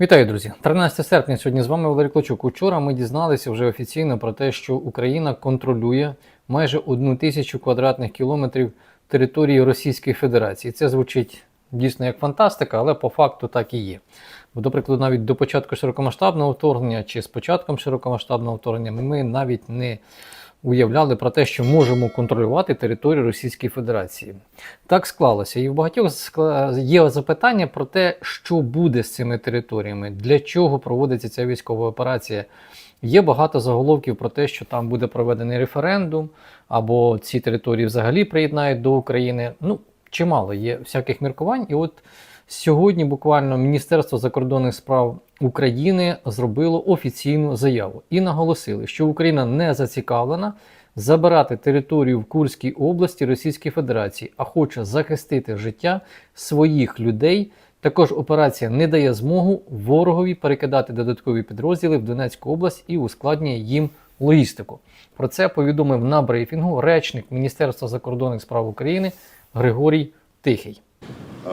Вітаю, друзі! 13 серпня сьогодні з вами Валерій Клочук. Учора ми дізналися вже офіційно про те, що Україна контролює майже одну тисячу квадратних кілометрів території Російської Федерації. Це звучить дійсно як фантастика, але по факту так і є. Бо, до прикладу, навіть до початку широкомасштабного вторгнення чи з початком широкомасштабного вторгнення ми навіть не уявляли про те, що можемо контролювати територію Російської Федерації. Так склалося. І в багатьох є запитання про те, що буде з цими територіями, для чого проводиться ця військова операція. Є багато заголовків про те, що там буде проведений референдум, або ці території взагалі приєднають до України. Ну, чимало є всяких міркувань. І от сьогодні буквально Міністерство закордонних справ України зробило офіційну заяву і наголосили, що Україна не зацікавлена забирати територію в Курській області Російської Федерації, а хоче захистити життя своїх людей. Також операція не дає змогу ворогові перекидати додаткові підрозділи в Донецьку область і ускладнює їм логістику. Про це повідомив на брифінгу речник Міністерства закордонних справ України Григорій Тихий.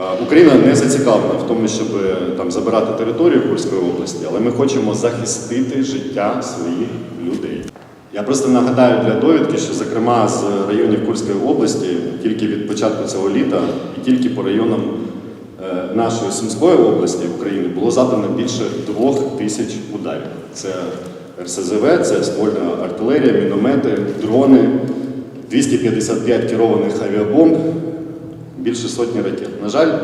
Е, Україна не зацікавлена в тому, щоб е, там забирати територію Курської області, але ми хочемо захистити життя своїх людей. Я просто нагадаю для довідки, що зокрема з районів Курської області тільки від початку цього літа і тільки по районам е, нашої Сумської області України було завдано більше двох тисяч ударів. Це РСЗВ, це ствольна артилерія, міномети, дрони, 255 керованих авіабомб, більше сотні ракет. На жаль, е,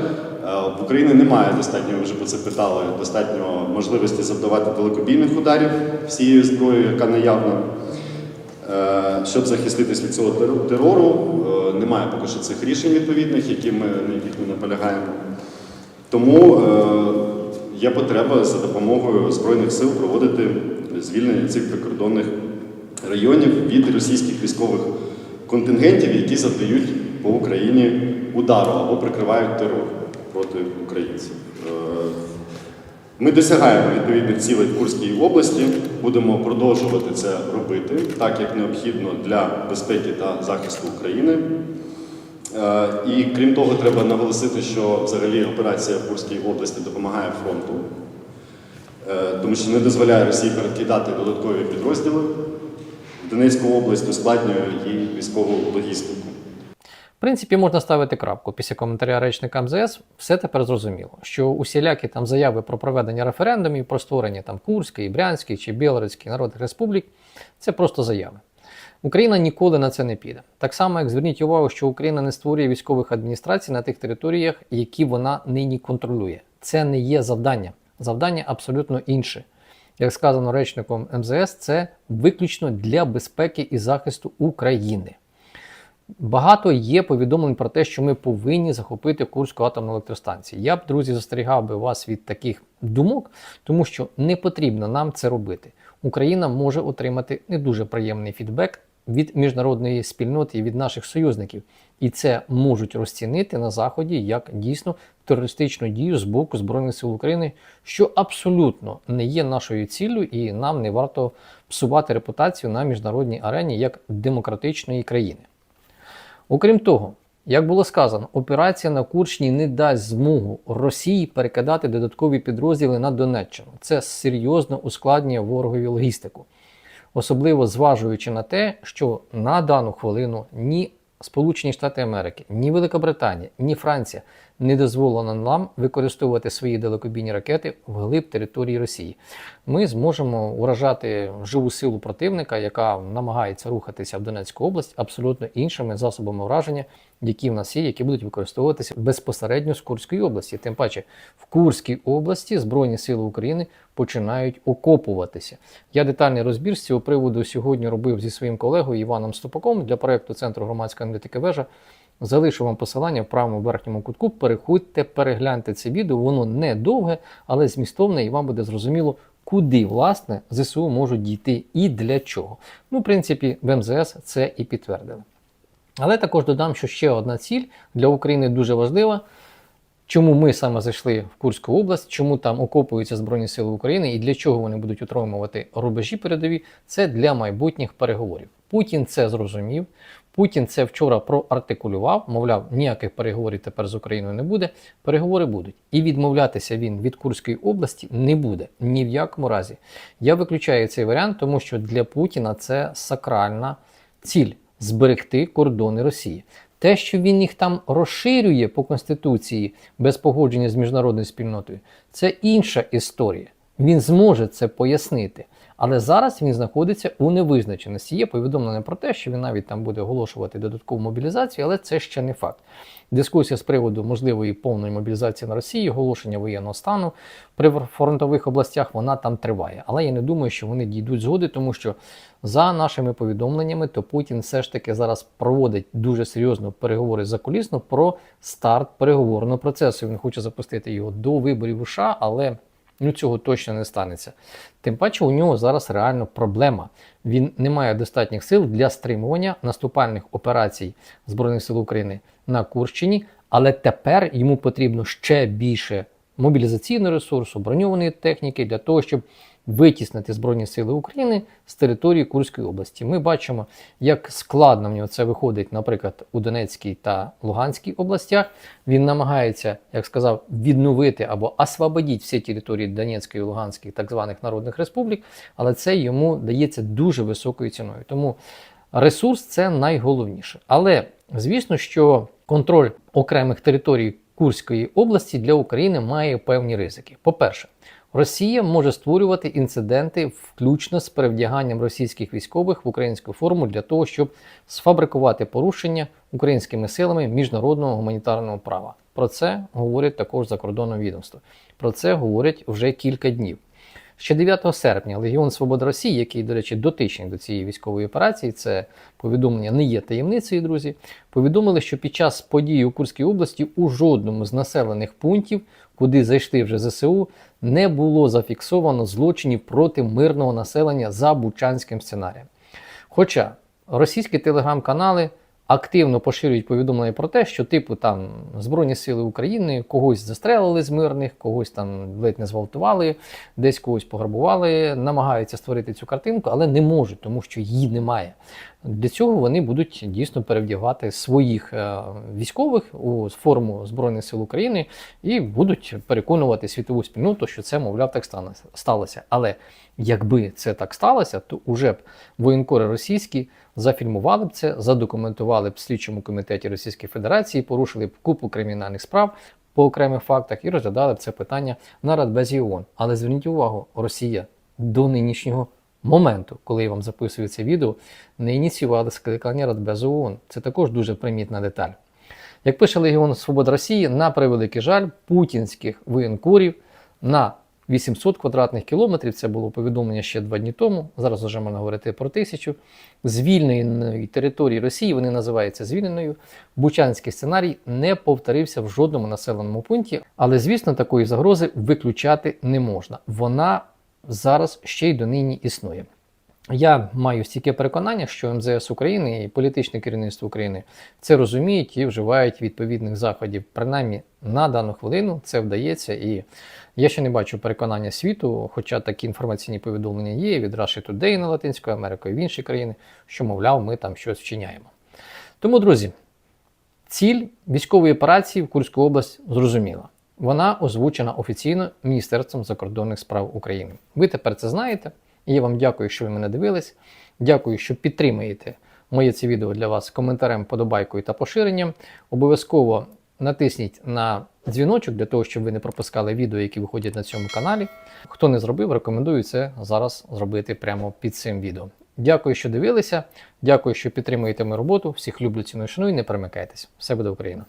в Україні немає достатньо, ви вже про це питали, достатньо можливості завдавати далекобійних ударів всією зброєю, яка наявна. Е, Щоб захиститись від цього терору, е, немає поки що цих рішень відповідних, які ми, на яких ми наполягаємо. Тому є потреба за допомогою Збройних сил проводити звільнення цих прикордонних районів від російських військових контингентів, які завдають по Україні удару або прикривають терор проти українців. Е, Ми досягаємо відповідних цілей в Курській області, будемо продовжувати це робити так, як необхідно для безпеки та захисту України. Е, І крім того, треба наголосити, що взагалі операція в Курській області допомагає фронту, е, тому що не дозволяє Росії перекидати додаткові підрозділи Донецьку область, ускладнює її військову логістику. В принципі, можна ставити крапку після коментаря речника МЗС. Все тепер зрозуміло, що усілякі там заяви про проведення референдумів, про створення там Курської, Брянської чи Білоруської народних республік це просто заяви. Україна ніколи на це не піде. Так само, як зверніть увагу, що Україна не створює військових адміністрацій на тих територіях, які вона нині контролює. Це не є завдання. Завдання абсолютно інше. Як сказано речником МЗС, це виключно для безпеки і захисту України. Багато є повідомлень про те, що ми повинні захопити Курську атомну електростанцію. Я б, друзі, застерігав би вас від таких думок, тому що не потрібно нам це робити. Україна може отримати не дуже приємний фідбек від міжнародної спільноти і від наших союзників. І це можуть розцінити на Заході як дійсно терористичну дію з боку Збройних сил України, що абсолютно не є нашою ціллю, і нам не варто псувати репутацію на міжнародній арені як демократичної країни. Окрім того, як було сказано, операція на Курщині не дасть змогу Росії перекидати додаткові підрозділи на Донеччину. Це серйозно ускладнює ворогові логістику, особливо зважуючи на те, що на дану хвилину ні Сполучені Штати Америки, ні Велика ні Франція не дозволено нам використовувати свої далекобійні ракети вглиб території Росії. Ми зможемо уражати живу силу противника, яка намагається рухатися в Донецьку область абсолютно іншими засобами враження, які в нас є, які будуть використовуватися безпосередньо з Курської області. Тим паче в Курській області Збройні Сили України починають окопуватися. Я детальний розбір з цього приводу сьогодні робив зі своїм колегою Іваном Стопаком для проекту Центру громадської аналітики вежа. Залишу вам посилання в правому верхньому кутку. Переходьте, перегляньте це відео. Воно не довге, але змістовне, і вам буде зрозуміло, куди власне ЗСУ можуть дійти і для чого. Ну, в принципі, в МЗС це і підтвердили. Але також додам, що ще одна ціль для України дуже важлива. Чому ми саме зайшли в Курську область, чому там окопуються Збройні Сили України і для чого вони будуть утримувати рубежі передові, це для майбутніх переговорів. Путін це зрозумів. Путін це вчора проартикулював, мовляв, ніяких переговорів тепер з Україною не буде. Переговори будуть. І відмовлятися він від Курської області не буде ні в якому разі. Я виключаю цей варіант, тому що для Путіна це сакральна ціль зберегти кордони Росії. Те, що він їх там розширює по конституції без погодження з міжнародною спільнотою, це інша історія. Він зможе це пояснити. Але зараз він знаходиться у невизначеності. Є повідомлення про те, що він навіть там буде оголошувати додаткову мобілізацію, але це ще не факт. Дискусія з приводу можливої повної мобілізації на Росії, оголошення воєнного стану при фронтових областях вона там триває. Але я не думаю, що вони дійдуть згоди, тому що за нашими повідомленнями, то Путін все ж таки зараз проводить дуже серйозно переговори закулісно про старт переговорного процесу. Він хоче запустити його до виборів у США, але ну цього точно не станеться. Тим паче у нього зараз реально проблема. Він не має достатніх сил для стримування наступальних операцій Збройних сил України на Курщині, але тепер йому потрібно ще більше мобілізаційного ресурсу, броньованої техніки для того, щоб витіснити Збройні Сили України з території Курської області. Ми бачимо, як складно в нього це виходить, наприклад, у Донецькій та Луганській областях. Він намагається, як сказав, відновити або освободити всі території Донецької і Луганської так званих народних республік, але це йому дається дуже високою ціною. Тому ресурс це найголовніше. Але звісно, що контроль окремих територій Курської області для України має певні ризики. По-перше, Росія може створювати інциденти, включно з перевдяганням російських військових в українську форму для того, щоб сфабрикувати порушення українськими силами міжнародного гуманітарного права. Про це говорять також закордонне відомство. Про це говорять вже кілька днів. Ще 9 серпня Легіон Свобода Росії, який, до речі, дотичний до цієї військової операції, це повідомлення не є таємницею, друзі. Повідомили, що під час події у Курській області у жодному з населених пунктів, куди зайшли вже ЗСУ, не було зафіксовано злочинів проти мирного населення за бучанським сценарієм. Хоча російські телеграм-канали активно поширюють повідомлення про те, що типу там Збройні Сили України когось застрелили з мирних, когось там ледь не зґвалтували, десь когось пограбували, намагаються створити цю картинку, але не можуть, тому що її немає. Для цього вони будуть дійсно перевдягати своїх е, військових у форму Збройних сил України і будуть переконувати світову спільноту, що це, мовляв, так сталося. Але якби це так сталося, то уже б воєнкори російські зафільмували б це, задокументували б слідчому комітеті Російської Федерації, порушили б купу кримінальних справ по окремих фактах і розглядали б це питання на Радбезі ООН. Але зверніть увагу, Росія до нинішнього моменту, коли я вам записую це відео, не ініціювали скликання Радбезу ООН. Це також дуже примітна деталь. Як пише Легіон Свобода Росії, на превеликий жаль, путінських воєнкорів на 800 квадратних кілометрів, це було повідомлення ще два дні тому, зараз вже можна говорити про тисячу, звільненої території Росії, вони називаються звільненою, Бучанський сценарій не повторився в жодному населеному пункті, але, звісно, такої загрози виключати не можна. Вона зараз ще й донині існує. Я маю стільки переконання, що МЗС України і політичне керівництво України це розуміють і вживають відповідних заходів. Принаймні на дану хвилину це вдається. І я ще не бачу переконання світу, хоча такі інформаційні повідомлення є від Russia Today на Латинську Америку і в інші країни, що, мовляв, ми там щось вчиняємо. Тому, друзі, ціль військової операції в Курську область зрозуміла. Вона озвучена офіційно Міністерством закордонних справ України. Ви тепер це знаєте. І я вам дякую, що ви мене дивились. Дякую, що підтримуєте моє це відео для вас коментарем, подобайкою та поширенням. Обов'язково натисніть на дзвіночок для того, щоб ви не пропускали відео, які виходять на цьому каналі. Хто не зробив, рекомендую це зараз зробити прямо під цим відео. Дякую, що дивилися. Дякую, що підтримуєте мою роботу. Всіх люблю, ціную, шаную. Не перемикайтесь. Все буде Україна!